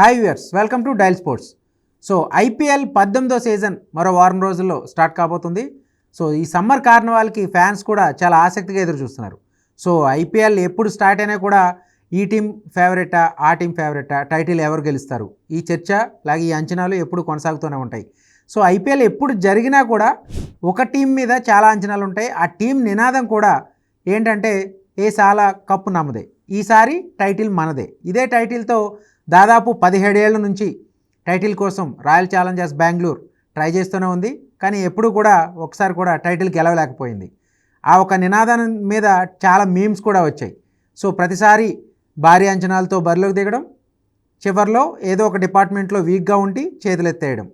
Hi viewers welcome to dial sports so IPL పద్దెనిమిదో season మరో వారం రోజుల్లో స్టార్ట్ కాబోతుంది. సో ఈ సమ్మర్ కార్నివాల్కి ఫ్యాన్స్ కూడా చాలా ఆసక్తిగా ఎదురు చూస్తున్నారు. సో ఐపీఎల్ ఎప్పుడు స్టార్ట్ అయినా కూడా ఈ టీం ఫేవరెటా ఆ టీం ఫేవరెటా టైటిల్ ఎవరు గెలుస్తారు? ఈ చర్చ అలాగే ఈ అంచనాలు ఎప్పుడు కొనసాగుతూనే ఉంటాయి. సో ఐపీఎల్ ఎప్పుడు జరిగినా కూడా ఒక టీం మీద చాలా అంచనాలు ఉంటాయి. ఆ టీం నినాదం కూడా ఏంటంటే ఏ సాల కప్పు నమ్మదే. ఈసారి టైటిల్ మనదే. ఇదే టైటిల్తో దాదాపు పదిహేడేళ్ళ నుంచి టైటిల్ కోసం రాయల్ ఛాలెంజర్స్ బెంగళూరు ట్రై చేస్తూనే ఉంది. కానీ ఎప్పుడు కూడా ఒకసారి కూడా టైటిల్ గెలవలేకపోయింది. ఆ ఒక నినాదం మీద చాలా మీమ్స్ కూడా వచ్చాయి. సో ప్రతిసారి భారీ అంచనాలతో బరిలోకి దిగడం చివరిలో ఏదో ఒక డిపార్ట్మెంట్లో వీక్గా ఉండి చేతులెత్తేయడం.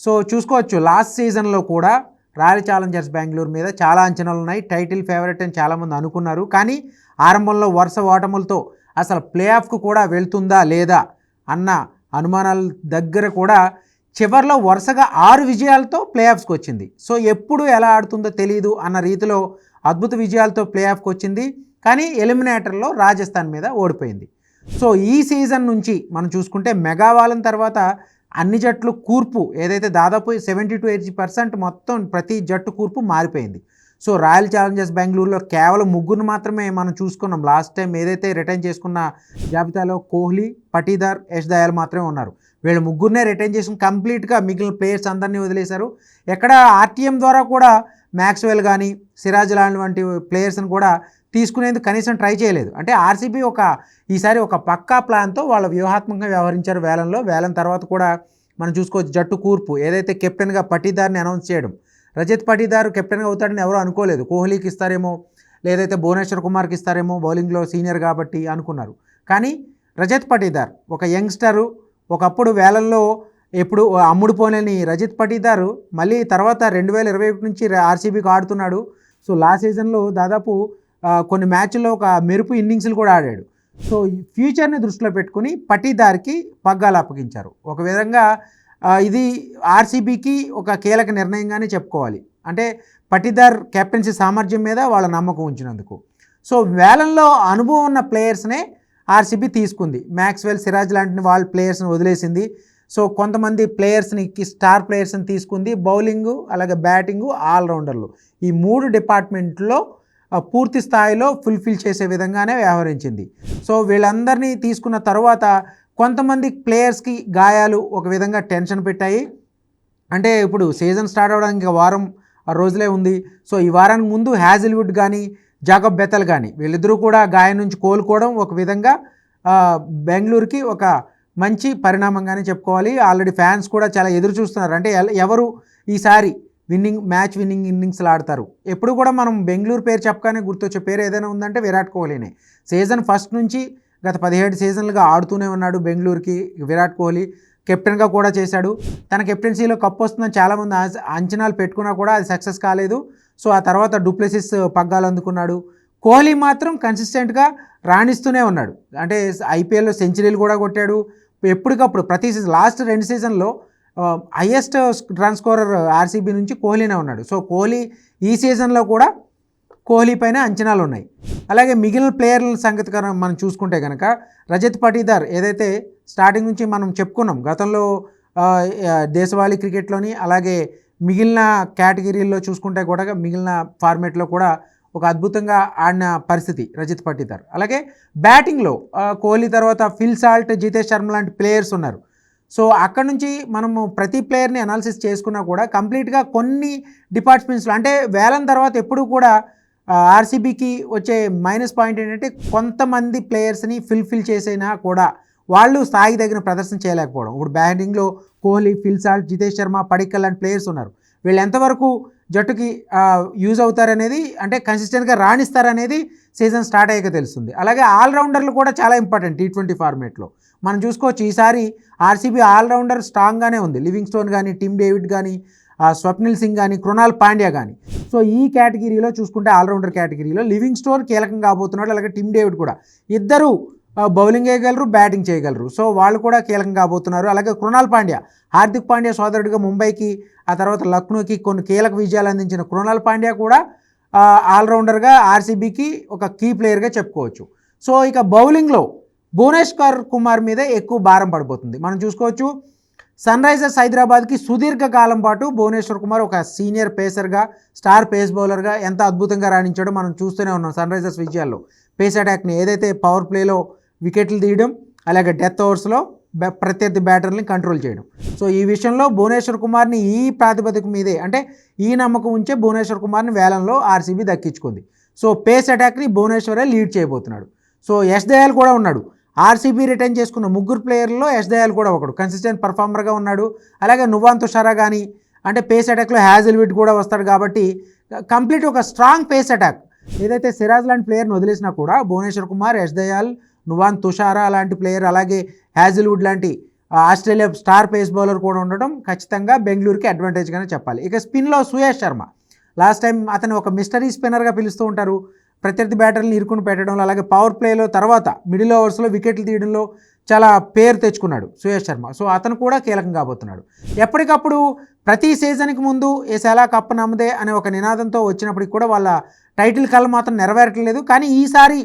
సో చూసుకోవచ్చు లాస్ట్ సీజన్లో కూడా రాయల్ ఛాలెంజర్స్ బెంగళూరు మీద చాలా అంచనాలు ఉన్నాయి. టైటిల్ ఫేవరెట్ అని చాలామంది అనుకున్నారు. కానీ ఆరంభంలో వరుస ఓటములతో అసలు ప్లే ఆఫ్కు కూడా వెళ్తుందా లేదా అన్న అనుమానాల దగ్గర కూడా చివరిలో వరుసగా ఆరు విజయాలతో ప్లే ఆఫ్స్కి వచ్చింది. సో ఎప్పుడు ఎలా ఆడుతుందో తెలియదు అన్న రీతిలో అద్భుత విజయాలతో ప్లే ఆఫ్కి వచ్చింది. కానీ ఎలిమినేటర్లో రాజస్థాన్ మీద ఓడిపోయింది. సో ఈ సీజన్ నుంచి మనం చూసుకుంటే మెగావాలన్ తర్వాత అన్ని జట్లు కూర్పు ఏదైతే దాదాపు సెవెంటీ టు ఎయిటీ పర్సెంట్ మొత్తం ప్రతి జట్టు కూర్పు మారిపోయింది. సో రాయల్ ఛాలెంజర్స్ బెంగళూరులో కేవలం ముగ్గురు మాత్రమే మనం చూసుకున్నాం. లాస్ట్ టైం ఏదైతే రిటర్న్ చేసుకున్న జాబితాలో కోహ్లీ పటీదార్ యష్ దయాల్ మాత్రమే ఉన్నారు. వీళ్ళు ముగ్గురునే రిటైన్ చేసుకుని కంప్లీట్గా మిగిలిన ప్లేయర్స్ అందరినీ వదిలేశారు. ఎక్కడ ఆర్టీఎం ద్వారా కూడా మ్యాక్స్వెల్ కానీ సిరాజ్ లాంటి వంటి ప్లేయర్స్ని కూడా తీసుకునేందుకు కనీసం ట్రై చేయలేదు. అంటే ఆర్సీబీ ఒక ఈసారి ఒక పక్కా ప్లాన్తో వాళ్ళ వ్యూహాత్మకంగా వ్యవహరించారు వేలంలో. వేలం తర్వాత కూడా మనం చూసుకోవచ్చు జట్టు కూర్పు. ఏదైతే కెప్టెన్గా పట్టిదారిని అనౌన్స్ చేయడం రజత్ పటీదార్ కెప్టెన్గా అవుతాడని ఎవరు అనుకోలేదు. కోహ్లీకి ఇస్తారేమో లేదైతే భువనేశ్వర్ కుమార్కి ఇస్తారేమో బౌలింగ్లో సీనియర్ కాబట్టి అనుకున్నారు. కానీ రజత్ పటీదార్ ఒక యంగ్స్టరు ఒకప్పుడు వేలల్లో ఎప్పుడు అమ్ముడు పోలేని రజిత్ పటీదార్ మళ్ళీ తర్వాత రెండు వేల ఇరవై ఒకటి నుంచి ఆర్సీబీకి ఆడుతున్నాడు. సో లాస్ట్ సీజన్లో దాదాపు కొన్ని మ్యాచ్ల్లో ఒక మెరుపు ఇన్నింగ్స్లు కూడా ఆడాడు. సో ఈ ఫ్యూచర్ని దృష్టిలో పెట్టుకుని పటీదార్కి పగ్గాలు అప్పగించారు. ఒక విధంగా ఇది ఆర్సీబీకి ఒక కీలక నిర్ణయంగానే చెప్పుకోవాలి. అంటే పట్టిదార్ కెప్టెన్సీ సామర్థ్యం మీద వాళ్ళ నమ్మకం ఉంచినందుకు. సో వేలంలో అనుభవం ఉన్న ప్లేయర్స్నే ఆర్సీబీ తీసుకుంది. మ్యాక్స్వెల్ సిరాజ్ లాంటి వాళ్ళ ప్లేయర్స్ని వదిలేసింది. సో కొంతమంది ప్లేయర్స్ని స్టార్ ప్లేయర్స్ని తీసుకుంది. బౌలింగు అలాగే బ్యాటింగు ఆల్రౌండర్లు. ఈ మూడు డిపార్ట్మెంట్లో పూర్తి స్థాయిలో ఫుల్ఫిల్ చేసే విధంగానే వ్యవహరించింది. సో వీళ్ళందరినీ తీసుకున్న తర్వాత కొంతమంది ప్లేయర్స్కి గాయాలు ఒక విధంగా టెన్షన్ పెట్టాయి. అంటే ఇప్పుడు సీజన్ స్టార్ట్ అవ్వడానికి వారం రోజులే ఉంది. సో ఈ వారానికి ముందు హ్యాజిల్వుడ్ కానీ జాకబ్ బెతల్ కానీ వీళ్ళిద్దరూ కూడా గాయం నుంచి కోలుకోవడం ఒక విధంగా బెంగళూరుకి ఒక మంచి పరిణామంగానే చెప్పుకోవాలి. ఆల్రెడీ ఫ్యాన్స్ కూడా చాలా ఎదురు చూస్తున్నారు. అంటే ఎవరు ఈసారి విన్నింగ్ మ్యాచ్ విన్నింగ్ ఇన్నింగ్స్లు ఆడతారు? ఎప్పుడు కూడా మనం బెంగళూరు పేరు చెప్పగానే గుర్తొచ్చే పేరు ఏదైనా ఉందంటే విరాట్ కోహ్లీనే. సీజన్ ఫస్ట్ నుంచి గత పదిహేడు సీజన్లుగా ఆడుతూనే ఉన్నాడు బెంగళూరుకి విరాట్ కోహ్లీ. కెప్టెన్గా కూడా చేశాడు. తన కెప్టెన్సీలో కప్ వస్తుందని చాలామంది అంచనాలు పెట్టుకున్నా కూడా అది సక్సెస్ కాలేదు. సో ఆ తర్వాత డూప్లెసిస్ పగ్గాలు అందుకున్నాడు. కోహ్లీ మాత్రం కన్సిస్టెంట్గా రాణిస్తూనే ఉన్నాడు. అంటే ఐపీఎల్లో సెంచరీలు కూడా కొట్టాడు. ఎప్పటికప్పుడు ప్రతి సీజన్ లాస్ట్ రెండు సీజన్లో హయ్యెస్ట్ రన్ స్కోరర్ ఆర్సీబీ నుంచి కోహ్లీనే ఉన్నాడు. సో కోహ్లీ ఈ సీజన్లో కూడా కోహ్లీ పైన అంచనాలు ఉన్నాయి అలాగే మిగిలిన ప్లేయర్ల సంగతి మనం చూసుకుంటే కనుక రజత్ పటీదార్ ఏదైతే స్టార్టింగ్ నుంచి మనం చెప్పుకున్నాం గతంలో దేశవాళీ క్రికెట్లోని అలాగే మిగిలిన కేటగిరీల్లో చూసుకుంటే కూడా మిగిలిన ఫార్మేట్లో కూడా ఒక అద్భుతంగా ఆడిన పరిస్థితి రజిత్ పటీదార్. అలాగే బ్యాటింగ్లో కోహ్లీ తర్వాత ఫిల్ సాల్ట్ జితేష్ శర్మ లాంటి ప్లేయర్స్ ఉన్నారు. సో అక్కడ నుంచి మనము ప్రతి ప్లేయర్ని అనాలిసిస్ చేసుకున్నా కూడా కంప్లీట్గా కొన్ని డిపార్ట్మెంట్స్లో అంటే వేలం తర్వాత ఎప్పుడు కూడా ఆర్సీబీకి వచ్చే మైనస్ పాయింట్ ఏంటంటే కొంతమంది ప్లేయర్స్ని ఫిల్ఫిల్ చేసైనా కూడా వాళ్ళు స్థాయికి తగిన ప్రదర్శన చేయలేకపోవడం. ఇప్పుడు బ్యాటింగ్లో కోహ్లీ ఫిల్సాల్ట్ జితేష్ శర్మ పడిక్కల్ లాంటి ప్లేయర్స్ ఉన్నారు. వీళ్ళు ఎంతవరకు జట్టుకి యూజ్ అవుతారనేది అంటే కన్సిస్టెంట్గా రాణిస్తారనేది సీజన్ స్టార్ట్ అయ్యాక తెలుస్తుంది. అలాగే ఆల్రౌండర్లు కూడా చాలా ఇంపార్టెంట్ టీ ట్వంటీ ఫార్మేట్లో మనం చూసుకోవచ్చు ఈసారి ఆర్సీబీ ఆల్రౌండర్ స్ట్రాంగ్గానే ఉంది. లివింగ్ స్టోన్ కానీ టిమ్ డేవిడ్ కానీ స్వప్నిల్ సింగ్ కానీ కృణాల్ పాండ్యా కానీ సో ఈ కేటగిరీలో చూసుకుంటే ఆల్రౌండర్ కేటగిరీలో లివింగ్ స్టోర్ కీలకం కాబోతున్నాడు అలాగే టిమ్ డేవిడ్ కూడా. ఇద్దరు బౌలింగ్ వేయగలరు బ్యాటింగ్ చేయగలరు. సో వాళ్ళు కూడా కీలకం కాబోతున్నారు. అలాగే కృణాల్ పాండ్యా హార్దిక్ పాండ్యా సోదరుడిగా ముంబైకి ఆ తర్వాత లక్నోకి కొన్ని కీలక విజయాలు అందించిన కృణాల్ పాండ్యా కూడా ఆల్రౌండర్గా ఆర్సీబీకి ఒక కీ ప్లేయర్గా చెప్పుకోవచ్చు. సో ఇక బౌలింగ్లో భువనేశ్వర్ కుమార్ మీదే ఎక్కువ భారం పడిపోతుంది. మనం చూసుకోవచ్చు సన్ రైజర్స్ హైదరాబాద్కి సుదీర్ఘ కాలం పాటు భువనేశ్వర్ కుమార్ ఒక సీనియర్ పేసర్గా స్టార్ పేస్ బౌలర్గా ఎంత అద్భుతంగా రాణించాడో మనం చూస్తూనే ఉన్నాం సన్ రైజర్స్ విజయాల్లో. పేస్ అటాక్ని ఏదైతే పవర్ ప్లేలో వికెట్లు తీయడం అలాగే డెత్ ఓవర్స్లో బ్యా- ప్రత్యర్థి బ్యాటర్ని కంట్రోల్ చేయడం. సో ఈ విషయంలో భువనేశ్వర్ కుమార్ని ఈ ప్రాతిపదిక మీదే అంటే ఈ నమ్మకం ఉంచే భువనేశ్వర్ కుమార్ని వేలంలో ఆర్సీబీ దక్కించుకుంది. సో పేస్ అటాక్ని భువనేశ్వరే లీడ్ చేయబోతున్నాడు. సో యశ్ దయాల్ కూడా ఉన్నాడు. ఆర్సీబీ రిటర్న్ చేసుకున్న ముగ్గురు ప్లేయర్లో యశ్ దయాల్ కూడా ఒకడు. కన్సిస్టెంట్ పర్ఫార్మర్గా ఉన్నాడు. అలాగే నువ్వాన్ తుషారా కానీ అంటే పేస్ అటాక్లో హ్యాజిల్విడ్ కూడా వస్తాడు కాబట్టి కంప్లీట్ ఒక స్ట్రాంగ్ పేస్ అటాక్ ఏదైతే సిరాజ్ లాంటి ప్లేయర్ని వదిలేసినా కూడా భువనేశ్వర్ కుమార్ యశ్ దయాల్ నువాన్ తుషారా లాంటి ప్లేయర్ అలాగే హ్యాజిల్వుడ్ లాంటి ఆస్ట్రేలియా స్టార్ పేస్ బౌలర్ కూడా ఉండడం ఖచ్చితంగా బెంగళూరుకి అడ్వాంటేజ్గానే చెప్పాలి. ఇక స్పిన్లో సుయేష్ శర్మ. లాస్ట్ టైం అతను ఒక మిస్టరీ స్పిన్నర్గా పిలుస్తూ ఉంటారు. ప్రత్యర్థి బ్యాటర్లను ఇరుకుని పెట్టడంలో అలాగే పవర్ ప్లేలో తర్వాత మిడిల్ ఓవర్స్లో వికెట్లు తీయడంలో చాలా పేరు తెచ్చుకున్నాడు సుయేష్ శర్మ. సో అతను కూడా కీలకం కాబోతున్నాడు. ఎప్పటికప్పుడు ప్రతి సీజన్కి ముందు ఏ సెలా కప్ నమ్మదే అనే ఒక నినాదంతో వచ్చినప్పటికి కూడా వాళ్ళ టైటిల్ కళ మాత్రం నెరవేరట్లేదు కానీ ఈసారి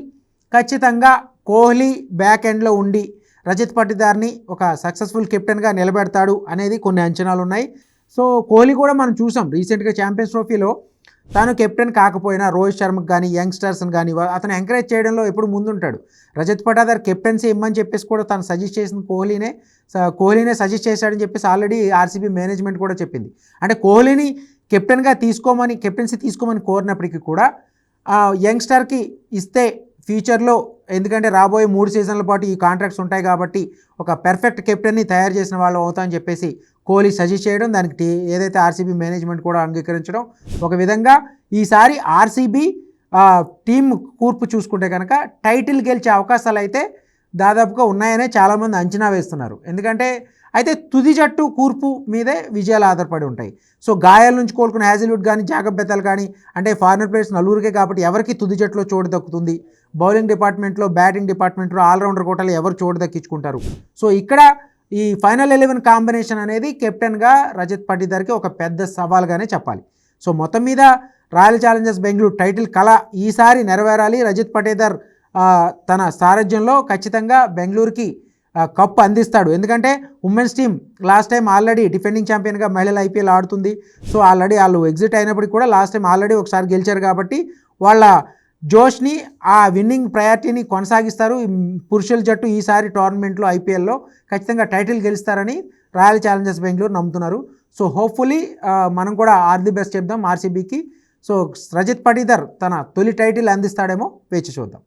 ఖచ్చితంగా కోహ్లీ బ్యాక్ ఎండ్లో ఉండి రజిత్ పట్టిదార్ని ఒక సక్సెస్ఫుల్ కెప్టెన్గా నిలబెడతాడు అనేది కొన్ని అంచనాలు ఉన్నాయి. సో కోహ్లీ కూడా మనం చూసాం. రీసెంట్గా ఛాంపియన్స్ ట్రోఫీలో తాను కెప్టెన్ కాకపోయినా రోహిత్ శర్మకు కానీ యంగ్స్టర్స్ని కానీ అతను ఎంకరేజ్ చేయడంలో ఎప్పుడు ముందుంటాడు. రజత్ పటాదార్ కెప్టెన్సీ ఇమ్మని చెప్పేసి కూడా తను సజెస్ట్ చేసిన కోహ్లీనే స- కోహ్లీనే సజెస్ట్ చేశాడని చెప్పేసి ఆల్రెడీ ఆర్సీబీ మేనేజ్మెంట్ కూడా చెప్పింది. అంటే కోహ్లీని కెప్టెన్గా తీసుకోమని కెప్టెన్సీ తీసుకోమని కోరినప్పటికీ కూడా యంగ్స్టర్కి ఇస్తే ఫ్యూచర్లో ఎందుకంటే రాబోయే మూడు సీజన్ల పాటు ఈ కాంట్రాక్ట్స్ ఉంటాయి కాబట్టి ఒక పెర్ఫెక్ట్ కెప్టెన్ని తయారు చేసిన వాళ్ళు అవుతామని చెప్పేసి కోహ్లీ సజెస్ట్ చేయడం దానికి టీ ఏదైతే ఆర్సీబీ మేనేజ్మెంట్ కూడా అంగీకరించడం ఒక విధంగా ఈసారి ఆర్సీబీ టీం కూర్పు చూసుకుంటే కనుక టైటిల్ గెలిచే అవకాశాలు అయితే దాదాపుగా ఉన్నాయనే చాలామంది అంచనా వేస్తున్నారు. ఎందుకంటే అయితే తుది జట్టు కూర్పు మీదే విజయాలు ఆధారపడి ఉంటాయి. సో గాయాల నుంచి కోలుకున్న హ్యాజిల్వుడ్ కానీ జాకబ్ బెతల్ కానీ అంటే ఫారినర్ ప్లేయర్స్ నలుగురికే కాబట్టి ఎవరికి తుది జట్టులో చోటు దక్కుతుంది. బౌలింగ్ డిపార్ట్మెంట్లో బ్యాటింగ్ డిపార్ట్మెంట్లో ఆల్రౌండర్ కోటలు ఎవరు చోటు దక్కించుకుంటారు? సో ఇక్కడ ఈ ఫైనల్ ఎలెవెన్ కాంబినేషన్ అనేది కెప్టెన్గా రజత్ పటిదార్కి ఒక పెద్ద సవాల్గానే చెప్పాలి. సో మొత్తం మీద రాయల్ ఛాలెంజర్స్ బెంగళూరు టైటిల్ కళ ఈసారి నెరవేరాలి. రజత్ పటేదర్ తన సారథ్యంలో ఖచ్చితంగా బెంగళూరుకి కప్పు కప్ అందిస్తాడు. ఎందుకంటే women's team last time already defending ఛాంపియన్గా మహిళల ఐపీఎల్ ఆడుతుంది. సో ఆల్రెడీ వాళ్ళు ఎగ్జిట్ అయినప్పటికీ కూడా లాస్ట్ టైం ఆల్రెడీ ఒకసారి గెలిచారు కాబట్టి వాళ్ళ జోష్ని ఆ విన్నింగ్ ప్రయారిటీని కొనసాగిస్తారు. పురుషుల జట్టు ఈసారి టోర్నమెంట్లో ఐపీఎల్లో ఖచ్చితంగా టైటిల్ గెలుస్తారని రాయల్ ఛాలెంజర్స్ బెంగళూరు నమ్ముతున్నారు. సో హోప్ఫుల్లీ మనం కూడా ఆర్ ది బెస్ట్ చెప్దాం ఆర్సీబీకి. సో రజిత్ పటీదర్ తన తొలి టైటిల్ అందిస్తాడేమో వేచి చూద్దాం.